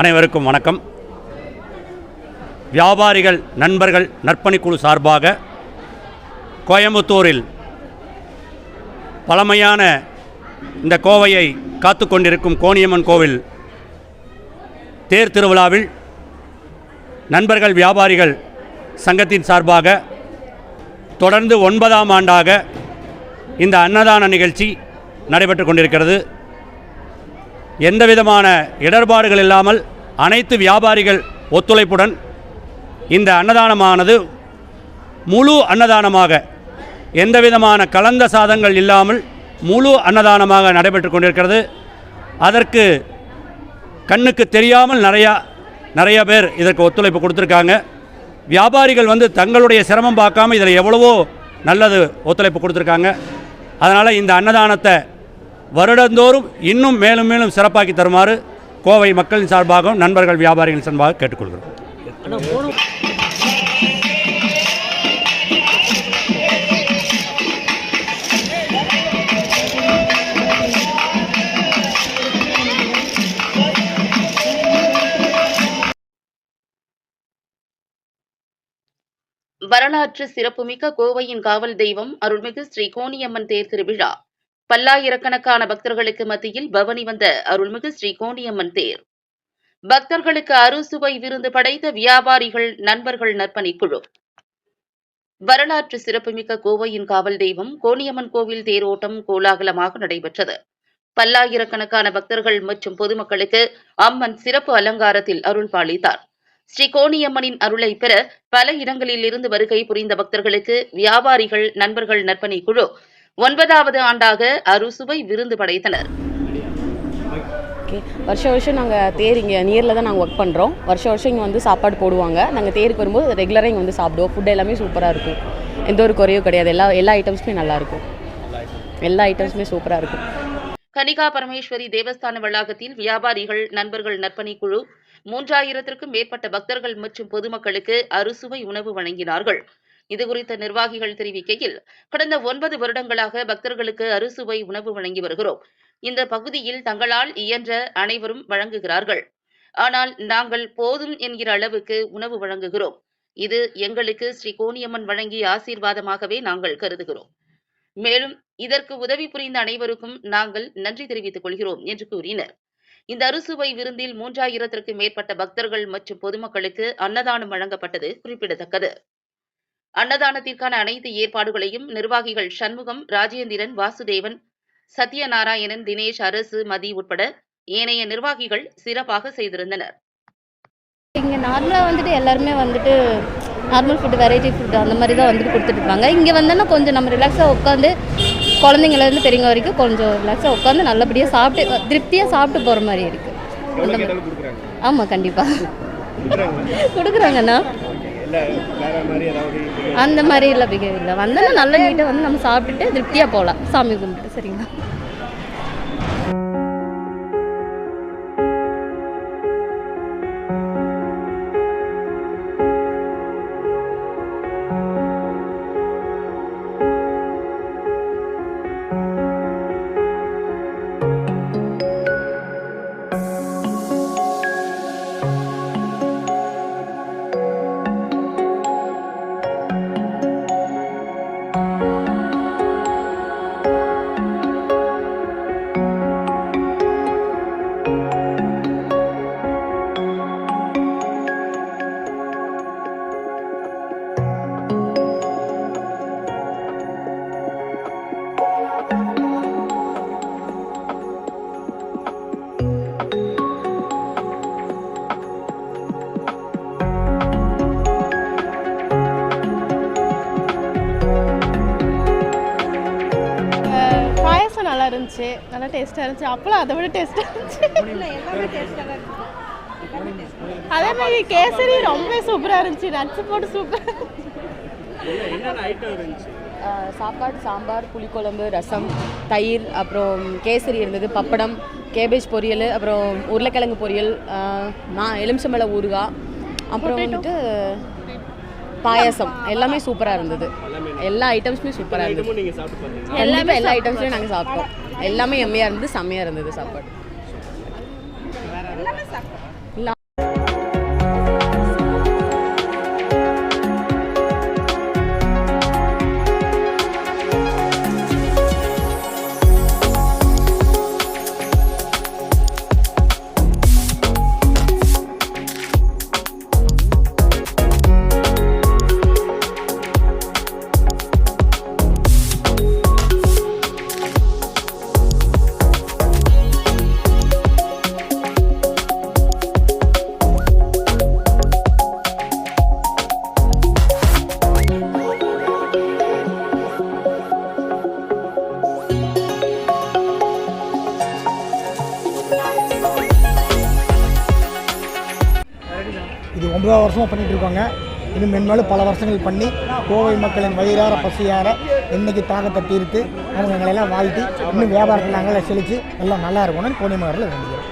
அனைவருக்கும் வணக்கம். வியாபாரிகள் நண்பர்கள் நற்பணிக்குழு சார்பாக கோயம்புத்தூரில் பழமையான இந்த கோவையை காத்து கொண்டிருக்கும் கோணியம்மன் கோவில் தேர் திருவிழாவில் நண்பர்கள் வியாபாரிகள் சங்கத்தின் சார்பாக தொடர்ந்து ஒன்பதாம் ஆண்டாக இந்த அன்னதான நிகழ்ச்சி நடைபெற்று கொண்டிருக்கிறது. எந்த விதமான இடர்பாடுகள் இல்லாமல் அனைத்து வியாபாரிகள் ஒத்துழைப்புடன் இந்த அன்னதானமானது முழு அன்னதானமாக எந்த விதமான கலந்த சாதங்கள் இல்லாமல் முழு அன்னதானமாக நடைபெற்று கொண்டிருக்கிறது. அதற்கு கண்ணுக்கு தெரியாமல் நிறையா நிறைய பேர் இதற்கு ஒத்துழைப்பு கொடுத்துருக்காங்க. வியாபாரிகள் வந்து தங்களுடைய சிரமம் பார்க்காம இதில் எவ்வளவோ நல்லது ஒத்துழைப்பு கொடுத்துருக்காங்க. அதனால் இந்த அன்னதானத்தை வருடந்தோறும் இன்னும் மேலும் மேலும் சிறப்பாக்கி தருமாறு கோவை மக்களின் சார்பாகவும் நண்பர்கள் வியாபாரிகள் சார்பாக கேட்டுக்கொள்கிறோம். வரலாற்று சிறப்புமிக்க கோவையின் காவல் தெய்வம் அருள்மிகு ஸ்ரீ கோணியம்மன் தேர் திருவிழா. பல்லாயிரக்கணக்கான பக்தர்களுக்கு மத்தியில் பவனி வந்த அருள்மிகு ஸ்ரீ கோணியம்மன் தேர். பக்தர்களுக்கு அறுசுவை விருந்து படைத்த வியாபாரிகள் நண்பர்கள் நற்பணி குழு. வரலாற்று சிறப்புமிக்க கோவையின் காவல் தெய்வம் கோணியம்மன் கோவில் தேரோட்டம் கோலாகலமாக நடைபெற்றது. பல்லாயிரக்கணக்கான பக்தர்கள் மற்றும் பொதுமக்களுக்கு அம்மன் சிறப்பு அலங்காரத்தில் அருள் பாலித்தார். ஸ்ரீ கோணியம்மனின் அருளை பெற பல இடங்களில் இருந்து வருகை புரிந்த பக்தர்களுக்கு வியாபாரிகள் நண்பர்கள் நற்பணி குழு ஒன்பதாவது ஆண்டாக அறுசுவை விருந்து படைத்தனர். வருஷம் வருஷம் நாங்கள் தேர் இங்கே நியரில் தான் நாங்கள் ஒர்க் பண்ணுறோம் வருஷம் வருஷம் இங்கே வந்து சாப்பாடு போடுவாங்க. நாங்கள் தேருக்கு வரும்போது ரெகுலராக இங்கே வந்து சாப்பிடுவோம். ஃபுட் எல்லாமே சூப்பராக இருக்கும். எந்த ஒரு குறையும் கிடையாது. எல்லா எல்லா ஐட்டம்ஸுமே நல்லாயிருக்கும் எல்லா ஐட்டம்ஸுமே சூப்பராக இருக்கும். கனிகா பரமேஸ்வரி தேவஸ்தான வளாகத்தில் வியாபாரிகள் நண்பர்கள் நற்பணி குழு மூன்றாயிரத்திற்கும் மேற்பட்ட பக்தர்கள் மற்றும் பொதுமக்களுக்கு அறுசுவை உணவு வழங்கினார்கள். இதுகுறித்து நிர்வாகிகள் தெரிவிக்கையில் கடந்த ஒன்பது வருடங்களாக பக்தர்களுக்கு அறுசுவை உணவு வழங்கி வருகிறோம். இந்த பகுதியில் தங்களால் இயன்ற அனைவரும் வழங்குகிறார்கள். ஆனால் நாங்கள் போதும் என்கிற அளவுக்கு உணவு வழங்குகிறோம். இது எங்களுக்கு ஸ்ரீ கோணியம்மன் வழங்கிய ஆசீர்வாதமாகவே நாங்கள் கருதுகிறோம். மேலும் இதற்கு உதவி புரிந்த அனைவருக்கும் நாங்கள் நன்றி தெரிவித்துக் கொள்கிறோம் என்று கூறினர். இந்த அறுசுவை விருந்தில் மூன்றாயிரத்திற்கு மேற்பட்ட பக்தர்கள் மற்றும் பொதுமக்களுக்கு அன்னதானம் வழங்கப்பட்டது குறிப்பிடத்தக்கது. அன்னதானத்திற்கான அனைத்து ஏற்பாடுகளையும் நிர்வாகிகள் சண்முகம் ராஜேந்திரன் வாசுதேவன் சத்யநாராயணன் தினேஷ் அரசு மதி உட்பட ஏனைய நிர்வாகிகள் சிறப்பாக செய்திருந்தனர். இங்கே நார்மலாக வந்துட்டு எல்லாருமே வந்துட்டு நார்மல் ஃபுட்டு வெரைட்டி ஃபுட்டு அந்த மாதிரி தான் வந்துட்டு கொடுத்துட்ருப்பாங்க இங்கே வந்தோன்னா கொஞ்சம் நம்ம ரிலாக்ஸாக உட்காந்து குழந்தைங்கலேருந்து பெரியவங்க வரைக்கும் கொஞ்சம் ரிலாக்ஸாக உட்காந்து நல்லபடியாக சாப்பிட்டு திருப்தியாக சாப்பிட்டு போகிற மாதிரி இருக்குது ஆமாம் கண்டிப்பாக கொடுக்குறாங்கண்ணா. அந்த மாதிரி இல்லை பிகேவ் இல்லை. வந்தோன்னா நல்ல நீட்டாக வந்து நம்ம சாப்பிட்டுட்டு திருப்தியாக போகலாம் சாமி கும்பிட்டு சரிங்களா? நல்லா இருந்துச்சு. நல்லா டேஸ்ட்டாக இருந்துச்சு. அப்பளம் அதை விட டேஸ்ட்டாக இருந்துச்சு. அதே மாதிரி கேசரி ரொம்ப சூப்பராக இருந்துச்சு. நட்ஸ் போட்டு சூப்பர் ஆஹ் சாப்பாடு சாம்பார் புளிக்குழம்பு ரசம் தயிர் அப்புறம் கேசரி இருந்தது பப்படம் கேபேஜ் பொரியல் அப்புறம் உருளைக்கிழங்கு பொரியல் நான் எலுமிச்சம்பழ ஊறுகாய் அப்புறம் வந்துட்டு பாயாசம். எல்லாமே சூப்பராக இருந்தது. எல்லா ஐட்டம்ஸுமே சூப்பராக இருந்தது. கண்டிப்பாக எல்லா ஐட்டம்ஸுமே நாங்கள் சாப்பிட்டோம். எல்லாமே எம்மையாக இருந்தது செம்மையாக இருந்தது சாப்பாடு. இல்லை வருஷமாக பண்ணிகிட்டு இருக்காங்க இன்னும் மென்மேலும் பல வருஷங்கள் பண்ணி கோவை மக்களின் வயிறார பசியார என்னைக்கு தாகத்தை தீர்த்து அவங்க எங்களெல்லாம் வாழ்த்தி இன்னும் வியாபாரத்தில் நாங்களே செழித்து எல்லாம் நல்லா இருக்கணும்னு கோனிமகரில் வேண்டிக்கிறோம்.